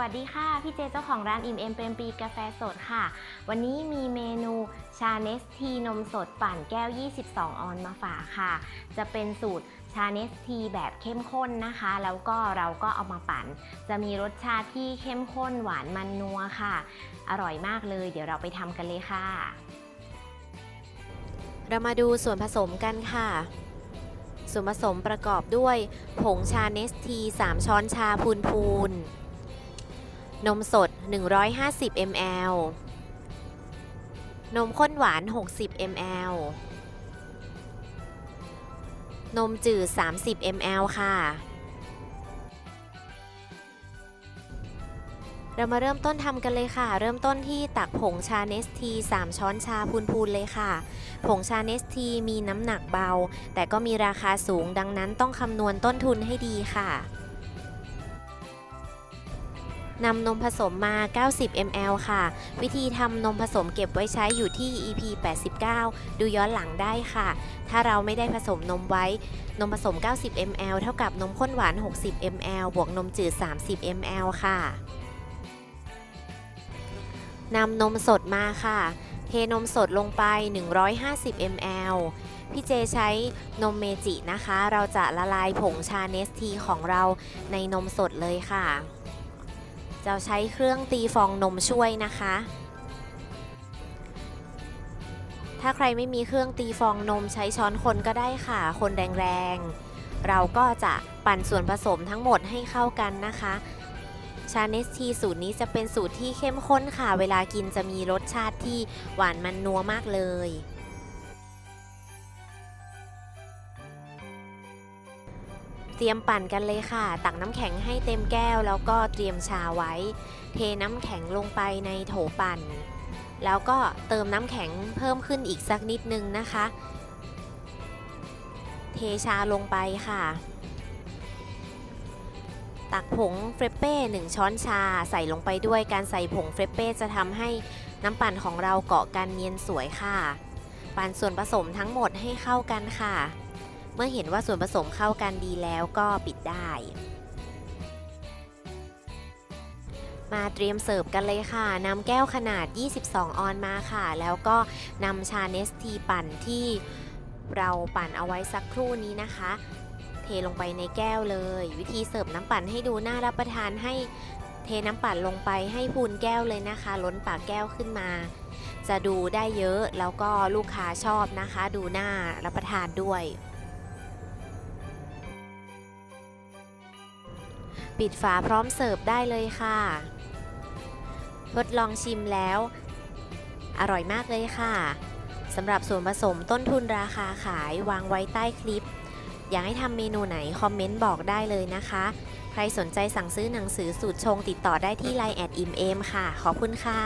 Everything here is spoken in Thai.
วัสดีค่ะ พี่เจเจ้าของร้านอิ่มเอ็มเปรมปีกาแฟสดค่ะ วันนี้มีเมนูชาเนสทีนมสดปั่นแก้ว 22 ออนมาฝากค่ะ จะเป็นสูตรชาเนสทีแบบเข้มข้นนะคะ แล้วก็เราก็เอามาปั่น จะมีรสชาติที่เข้มข้นหวานมันนัวค่ะ อร่อยมากเลย เดี๋ยวเราไปทำกันเลยค่ะ เรามาดูส่วนผสมกันค่ะส่วนผสมประกอบด้วย ผงชาเนสที 3 ช้อนชาพูนพูน นมสด 150 ml นมข้นหวาน 60 ml นมจืด 30 ml ค่ะ เรามาเริ่มต้นทำกันเลยค่ะ เริ่มต้นที่ตักผงชาเนสที 3 ช้อนชาพูนๆเลยค่ะ ผงชาเนสทีมีน้ำหนักเบา แต่ก็มีราคาสูงดังนั้นต้องคำนวณต้นทุนให้ดีค่ะ นำนมผสมมา 90 ml ค่ะ วิธีทำนมผสมเก็บไว้ใช้อยู่ที่ EP 89 ดูย้อนหลังได้ค่ะ ถ้าเราไม่ได้ผสมนมไว้ นมผสม 90 ml เท่ากับนมข้นหวาน 60 ml บวกนมจืด 30 ml ค่ะ นำนมสดมาค่ะ เทนมสดลงไป 150 ml พี่เจใช้นมเมจินะคะ เราจะละลายผงชาเนสทีของเราในนมสดเลยค่ะ จะใช้เครื่องตีฟองนมช่วยนะคะ ถ้าใครไม่มีเครื่องตีฟองนมใช้ช้อนคนก็ได้ค่ะ คนแรงๆ เราก็จะปั่นส่วนผสมทั้งหมดให้เข้ากันนะคะชาเนสทีสูตรนี้จะเป็นสูตรที่เข้มข้นค่ะ เวลากินจะมีรสชาติที่หวานมันนัวมากเลย เตรียมปั่นกันเลยค่ะ ตักน้ำแข็งให้เต็มแก้ว แล้วก็เตรียมชาไว้ เทน้ำแข็งลงไปในโถปั่น แล้วก็เติมน้ำแข็งเพิ่มขึ้นอีกสักนิดนึงนะคะ เทชาลงไปค่ะ ตักผงเฟรปเป้1ช้อนชาใส่ลงไปด้วยการใส่ผงเฟรปเป้จะทำให้น้ำปั่นของเราเกาะกันเนียนสวยค่ะ ปั่นส่วนผสมทั้งหมดให้เข้ากันค่ะ เมื่อเห็นว่าส่วนผสมเข้ากันดีแล้วก็ปิดได้ มาเตรียมเสิร์ฟกันเลยค่ะนำแก้วขนาด 22 ออนมาค่ะ แล้วก็นำชาเนสทีปั่นที่เราปั่นเอาไว้สักครู่นี้นะคะ เทลงไปในแก้วเลย วิธีเสิร์ฟน้ำปั่นให้ดูน่ารับประทานให้เทน้ำปั่นลงไปให้พูนแก้วเลยนะคะ ล้นปากแก้วขึ้นมา จะดูได้เยอะแล้วก็ลูกค้าชอบนะคะ ดูน่ารับประทานด้วย ปิดฝาพร้อมเสิร์ฟได้เลยค่ะ ทดลองชิมแล้ว อร่อยมากเลยค่ะสำหรับส่วนผสมต้นทุนราคาขายวางไว้ใต้คลิป อยากให้ทำเมนูไหนคอมเมนต์บอกได้เลยนะคะ ใครสนใจสั่งซื้อหนังสือสูตรชงติดต่อได้ที่ไลน์แอดอิมเอมค่ะ ขอบคุณค่ะ